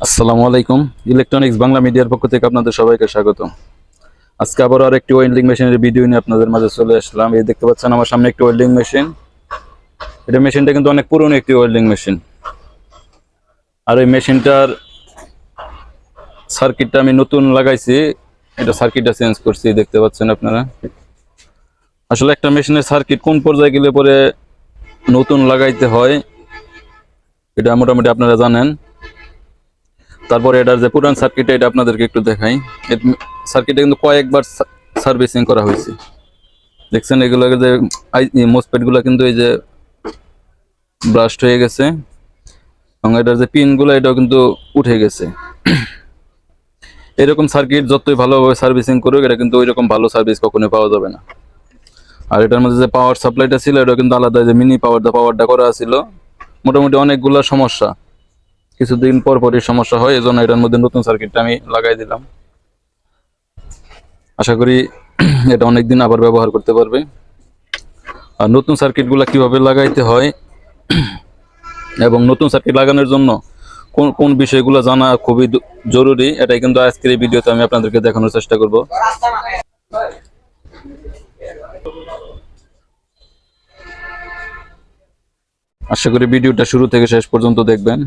আসসালামু আলাইকুম। ইলেকট্রনিক্স বাংলা মিডিয়ার পক্ষ থেকে আপনাদের সবাইকে স্বাগত। আজকে আবার আর একটি ওয়েল্ডিং মেশিনের ভিডিও নিয়ে আপনাদের মাঝে চলে আসলাম। এই দেখতে পাচ্ছেন আমার সামনে একটি ওয়েল্ডিং মেশিন এটা মেশিনটা কিন্তু অনেক পুরনো একটি ওয়েল্ডিং মেশিন আর এই মেশিনটার সার্কিটটা আমি নতুন লাগাইছি। এটা সার্কিটটা চেঞ্জ করছি, দেখতে পাচ্ছেন আপনারা। আসলে একটা মেশিনের সার্কিট কোন পর্যায়ে গেলে পরে নতুন লাগাইতে হয়, এটা মোটামুটি আপনারা জানেন। তারপরে এটার যে পুরান সার্কিট এটা আপনাদেরকে একটু দেখাই। সার্কিটে কিন্তু কয়েকবার সার্ভিসিং করা হয়েছে। দেখছেন এগুলো যে মোসপেটগুলো কিন্তু এই যে ব্রাস্ট হয়ে গেছে এবং এটার যে পিনগুলো এটাও কিন্তু উঠে গেছে। এরকম সার্কিট যতই ভালোভাবে সার্ভিসিং করুক, এটা কিন্তু ওইরকম ভালো সার্ভিস কখনোই পাওয়া যাবে না। আর এটার মধ্যে যে পাওয়ার সাপ্লাইটা ছিল এটা কিন্তু আলাদা যে মিনি পাওয়ার দা পাওয়ারটা করা ছিল। মোটামুটি অনেকগুলো সমস্যা। কিছুদিন পর পরই সমস্যা হয়, এজন্য এটার মধ্যে নতুন সার্কিটটা আমি লাগাই দিলাম। আশা করি এটা অনেকদিন আবার ব্যবহার করতে পারবে। আর নতুন সার্কিটগুলো কীভাবে লাগাইতে হয়, এবং নতুন সার্কিট লাগানোর জন্য কোন কোন বিষয়গুলো জানা খুবই জরুরি, এটাই কিন্তু আজকের এই ভিডিওতে আমি আপনাদেরকে দেখানোর চেষ্টা করব। আশা করি ভিডিওটা শুরু থেকে শেষ পর্যন্ত দেখবেন।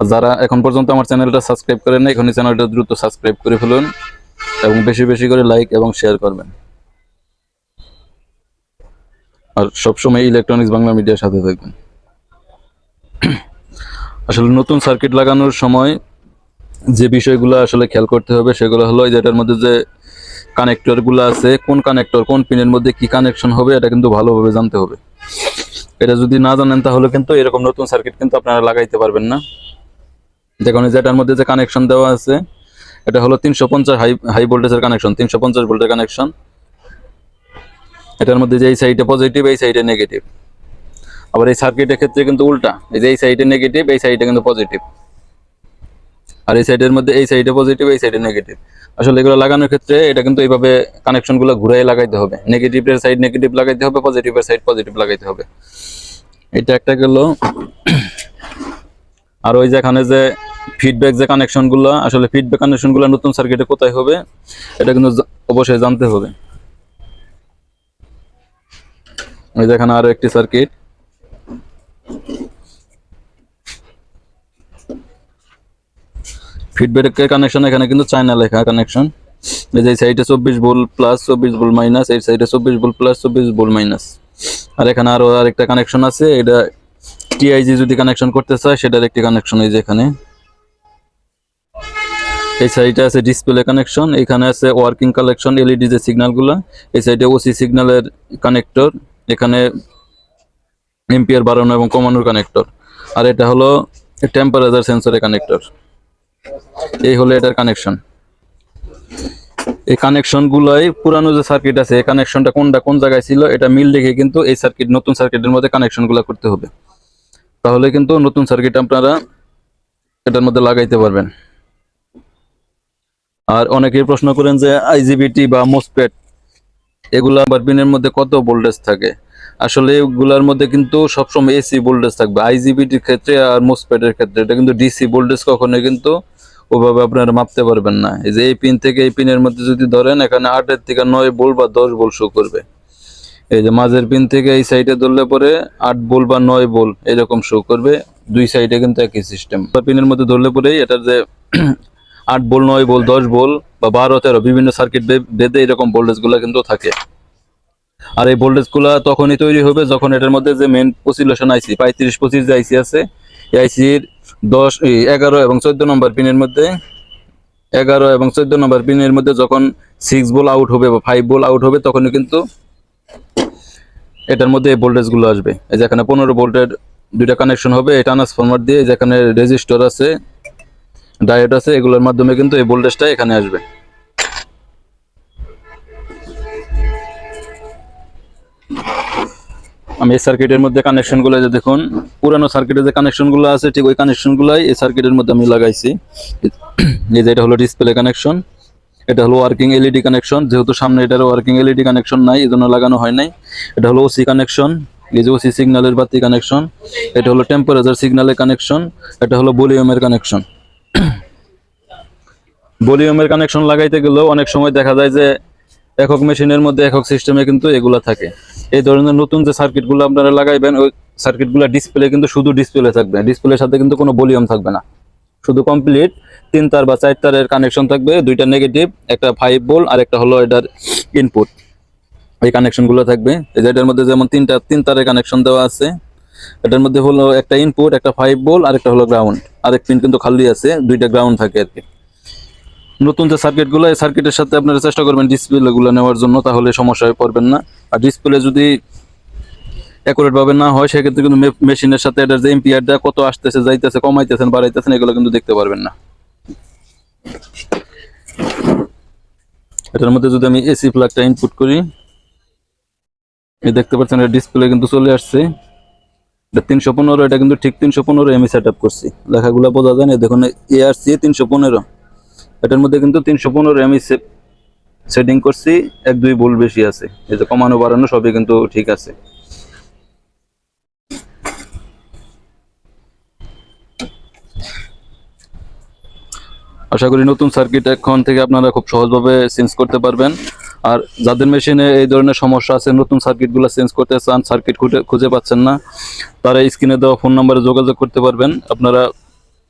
যারা এখন পর্যন্ত আমার চ্যানেলটা সাবস্ক্রাইব করেন না এখনই চ্যানেলটা দ্রুত সাবস্ক্রাইব করে ফেলুন এবং বেশি বেশি করে লাইক এবং শেয়ার করবেন। আর সবসময় ইলেকট্রনিক্স বাংলা মিডিয়ার সাথে থাকবেন। আসলে নতুন সার্কিট লাগানোর সময় যে বিষয়গুলো আসলে খেয়াল করতে হবে সেগুলো হলো এই যে এটার মধ্যে যে কানেক্টরগুলো আছে, কোন কানেক্টর, কোন পিনের মধ্যে কি কানেকশন হবে এটা কিন্তু ভালোভাবে জানতে হবে। এটা যদি না জানেন তাহলে কিন্তু এরকম নতুন সার্কিট কিন্তু আপনারা লাগাইতে পারবেন না। দেখুন, এই যে এটার মধ্যে যে কানেকশন দেওয়া আছে, এটা হলো তিনশো পঞ্চাশ হাই হাই ভোল্টেজের কানেকশন তিনশো পঞ্চাশ ভোল্টের কানেকশন এটার মধ্যে যে এই সাইডে পজিটিভ এই সাইডে নেগেটিভ আবার এই সার্কিটের ক্ষেত্রে কিন্তু উল্টা, এই যে এই সাইডে নেগেটিভ এই সাইডে কিন্তু পজিটিভ আর এই সাইডের মধ্যে এই সাইডে পজিটিভ এই সাইডে নেগেটিভ আসলে এগুলো লাগানোর ক্ষেত্রে এটা কিন্তু এইভাবে কানেকশনগুলো ঘুরাই লাগাইতে হবে। নেগেটিভের সাইড নেগেটিভ লাগাইতে হবে পজিটিভের সাইড পজিটিভ লাগাইতে হবে। এটা একটা গেল। আর ওই যেখানে যে ফিডব্যাক যে কানেকশনগুলো আসলে ফিডব্যাক কানেকশনগুলো নতুন সার্কিটে কোথায় হবে, এটা কিন্তু অবশ্যই জানতে হবে। ওই যেখানে আরও একটি সার্কিট ফিডব্যাকের কানেকশন এখানে কিন্তু চায়না লেখা কানেকশন এই যে সাইডে চব্বিশ ভোল প্লাস চব্বিশ ভোল মাইনাস এই সাইডে চব্বিশ ভোল প্লাস চব্বিশ ভোল মাইনাস আর এখানে আরও আরেকটা কানেকশন আছে, এটা টিআইজি যদি কানেকশন করতে চায়, সেটার একটি কানেকশন এই যে এখানে। এই সাইডে আছে ডিসপ্লে কানেকশন এখানে আছে ওয়ার্কিং কালেকশন এলইডি যে সিগন্যালগুলো এই সাইডে ওসি সিগন্যালের কানেক্টর এখানে এম্পিয়ার বাড়ানো এবং কমানোর কানেক্টর আর এটা হলো টেম্পারেচার সেন্সরের কানেক্টর এই হলো এটার কানেকশন এই কানেকশন গুলাই পুরানো যে সার্কিট আছে, এই কানেকশনটা কোনটা কোন জায়গায় ছিল, এটা মিল রেখে কিন্তু এই সার্কিট নতুন সার্কিটের মধ্যে কানেকশনগুলা করতে হবে। তাহলে কিন্তু নতুন সার্কিট আপনারা এটার মধ্যে লাগাইতে পারবেন। আর অনেকেই প্রশ্ন করেন যে আইজিবিটি বা মোসপেট এগুলা আবার পিনের মধ্যে কত ভোল্টেজ থাকে? আসলে এগুলার মধ্যে কিন্তু সবসময় এসি ভোল্টেজ থাকবে। আইজিবিটির ক্ষেত্রে আর মোসপেটের ক্ষেত্রে, এটা কিন্তু ডিসি ভোল্টেজ কখনোই কিন্তু ওভাবে আপনারা মাপতে পারবেন না। এই যে এই পিন থেকে এই পিনের মধ্যে যদি ধরেন, এখানে আটের থেকে নয় বোল বা দশ বোল শো করবে। এই যে মাঝের পিন থেকে এই সাইডে ধরলে পরে আট বোল বা নয় বোল এরকম শো করবে। দুই সাইডে কিন্তু একই সিস্টেম পিনের মধ্যে ধরলে পরেই এটার যে আট বোল, নয় বোল, দশ বোল বা বারো, তেরো বিভিন্ন সার্কিট বেঁধে এরকম ভোল্টেজগুলো কিন্তু থাকে। আর এই ভোল্টেজগুলা তখনই তৈরি হবে যখন এটার মধ্যে যে মেন পসিলেশন আইসি পঁয়ত্রিশ, পঁচিশ যে আইসি আছে, এই আইসির দশ এগারো এবং চোদ্দ নম্বর পিনের মধ্যে, এগারো এবং চোদ্দ নম্বর পিনের মধ্যে যখন সিক্স বল আউট হবে বা ফাইভ বল আউট হবে, তখনই কিন্তু এটার মধ্যে এই ভোল্টেজগুলো আসবে। এই যেখানে পনেরো ভোল্টের দুইটা কানেকশন হবে, এই ট্রান্সফরমার দিয়ে যেখানে রেজিস্টর আছে ডায়েট আছে, এগুলোর মাধ্যমে কিন্তু এই ভোল্টেজটা এখানে আসবে। আমি এই সার্কিটের মধ্যে কানেকশনগুলো যে দেখুন, পুরানো সার্কিটের যে কানেকশনগুলো আছে, ঠিক ওই কানেকশনগুলাই এই সার্কিটের মধ্যে আমি লাগাইছি। এই যে এটা হলো ডিসপ্লে কানেকশন এটা হলো ওয়ার্কিং এলইডি কানেকশন যেহেতু সামনে এটার ওয়ার্কিং এলইডি কানেকশন নাই এই জন্য লাগানো হয় নাই। এটা হলো ওসি কানেকশন এই যে ওসি সিগন্যালের বাতি কানেকশন এটা হলো টেম্পারেচার সিগন্যালের কানেকশন এটা হলো ভলিউমের কানেকশন ভলিউমের কানেকশন লাগাইতে গেলেও অনেক সময় দেখা যায় যে একক মেশিনের মধ্যে একক সিস্টেমে কিন্তু এগুলা থাকে। এই ধরনের নতুন যে সার্কিটগুলো আপনারা লাগাইবেন, ওই সার্কিটগুলো ডিসপ্লে কিন্তু শুধু ডিসপ্লে থাকবে। ডিসপ্লের সাথে কিন্তু কোনো ভলিউম থাকবে না। শুধু কমপ্লিট তিন তার বা চার তারের কানেকশন থাকবে, দুইটা নেগেটিভ একটা ফাইভ বোল আর একটা হলো এটার ইনপুট এই কানেকশনগুলো থাকবে। এই যে এটার মধ্যে যেমন তিনটা, তিন তারের কানেকশন দেওয়া আছে এটার মধ্যে হলো একটা ইনপুট একটা ফাইভ বোল আর একটা হলো গ্রাউন্ড আরেক পিন কিন্তু খালি আছে, দুইটা গ্রাউন্ড থাকে আর কি। নতুন যে সার্কিটগুলো এই সার্কিটের সাথে আপনারা চেষ্টা করবেন ডিসপ্লেগুলো নেওয়ার জন্য, তাহলে সমস্যায় পড়বেন না। আর ডিসপ্লে যদি অ্যাকুরেট ভাবে না হয়, সেক্ষেত্রে কিন্তু মেশিনের সাথে এটার যে এম্পিয়ারটা কত আসতেছে, যাইতেছে, কমাইতেছেন, বাড়াইতেছেন, এগুলো কিন্তু দেখতে পারবেন না। এটার মধ্যে যদি আমি এসি প্লাগটা ইনপুট করি দেখতে পাচ্ছেন, এটা ডিসপ্লে কিন্তু চলে আসছে। তিনশো পনেরো, এটা কিন্তু ঠিক তিনশো পনেরো আমি সেট আপ করছি। লেখাগুলো বোঝা যায় না, দেখুন এআরসি তিনশো পনেরো। এটার মধ্যে কিন্তু তিনশো পনেরো আমি সেটিং করছি, এক, দুই ভুল বেশি আছে। এই যে কমানো বাড়ানো সবই কিন্তু ঠিক আছে। আশা করি নতুন সার্কিট এখন থেকে আপনারা খুব সহজভাবে চেঞ্জ করতে পারবেন। আর যাদের মেশিনে এই ধরনের সমস্যা আছে, নতুন সার্কিটগুলো চেঞ্জ করতে চান সার্কিট খুঁজে পাচ্ছেন না, তারা স্ক্রিনে দেওয়া ফোন নাম্বারে যোগাযোগ করতে পারবেন। আপনারা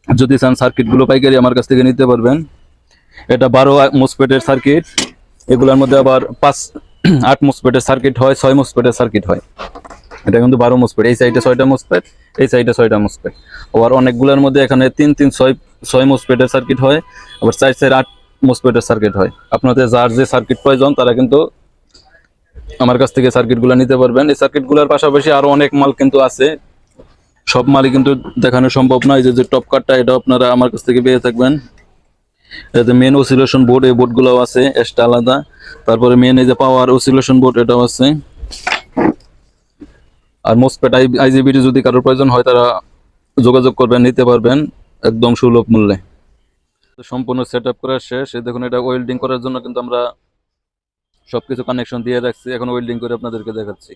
যদি চান সার্কিটগুলো পাইকারি আমার কাছ থেকে নিতে পারবেন। এটা বারো মোসপেটের সার্কিট এগুলোর মধ্যে আবার পাঁচ, আট মোসপেটের সার্কিট হয়, ছয় মোসপেটের সার্কিট হয়। এটা কিন্তু বারো মোসপেট, এই সাইডে ছয়টা মোসপেট, এই সাইডে ছয়টা মোসপেট। আবার অনেকগুলোর মধ্যে এখানে তিন তিন, ছয় ছয় মোসপেটের সার্কিট হয়, আবার চার চার, আট মোসপেটের সার্কিট হয়। আপনাদের যার যে সার্কিট প্রয়োজন, তারা কিন্তু আমার কাছ থেকে সার্কিটগুলো নিতে পারবেন। এই সার্কিটগুলোর পাশাপাশি আরও অনেক মাল কিন্তু আছে। সব মালই কিন্তু দেখানো সম্ভব নয়। যে যে টপ কাটটা এটা আপনারা আমার কাছ থেকে পেয়ে থাকবেন। এটাতে মেন অসিলেশন বোর্ড এই বোর্ডগুলোও আছে এক্সট্রা আলাদা। তারপরে মেন এই যে পাওয়ার অসিলেশন বোর্ড এটাও আছে। আর মোসপেট আইজিবিটি যদি কারোর প্রয়োজন হয়, তারা যোগাযোগ করবেন, নিতে পারবেন একদম সুলভ মূল্যে। সম্পূর্ণ সেট আপ করা শেষ। দেখুন, এটা ওয়েল্ডিং করার জন্য কিন্তু আমরা সবকিছু কানেকশন দিয়ে রাখছি। এখন ওয়েল্ডিং করে আপনাদেরকে দেখাচ্ছি।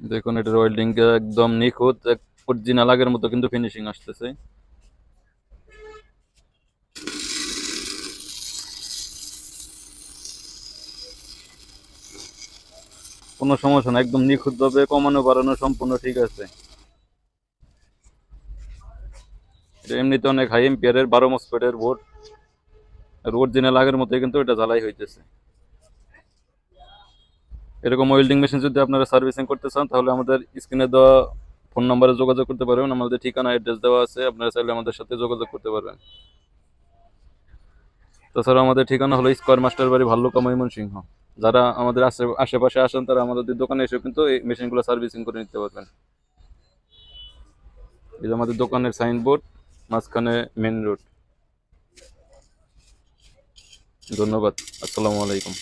দেখুন, এটার ওয়েল্ডিং একদম নিখুঁত, এক অরিজিনাল আগের মতো কিন্তু ফিনিশিং আসতেছে। কোনো সমস্যা না, একদম নিখুঁত ভাবে কমানো বাড়ানো সম্পূর্ণ ঠিক আছে এটা এমনিতে অনেক হাই এম্পিয়ারের বারো মসপেটের বোর্ড আর অরিজিনাল আগের মতোই কিন্তু এটা জ্বালাই হইতেছে। এরকম ওয়েল্ডিং মেশিন যদি আপনারা সার্ভিসিং করতে চান, তাহলে আমাদের স্ক্রিনে দেওয়া ফোন নাম্বারে যোগাযোগ করতে পারবেন। আমাদের ঠিকানা অ্যাড্রেস দেওয়া আছে। আপনারা চাইলে আমাদের সাথে যোগাযোগ করতে পারবেন। তাছাড়া আমাদের ঠিকানা হলো স্কোয়ার মাস্টার বাড়ি ভাল্লুকা ময়মনসিংহ। যারা আমাদের আশে আশেপাশে আসেন, তারা আমাদের দোকানে এসে কিন্তু এই মেশিনগুলো সার্ভিসিং করে নিতে পারবেন। এই আমাদের দোকানের সাইনবোর্ড মাঝখানে মেন রোড ধন্যবাদ আসসালামু আলাইকুম।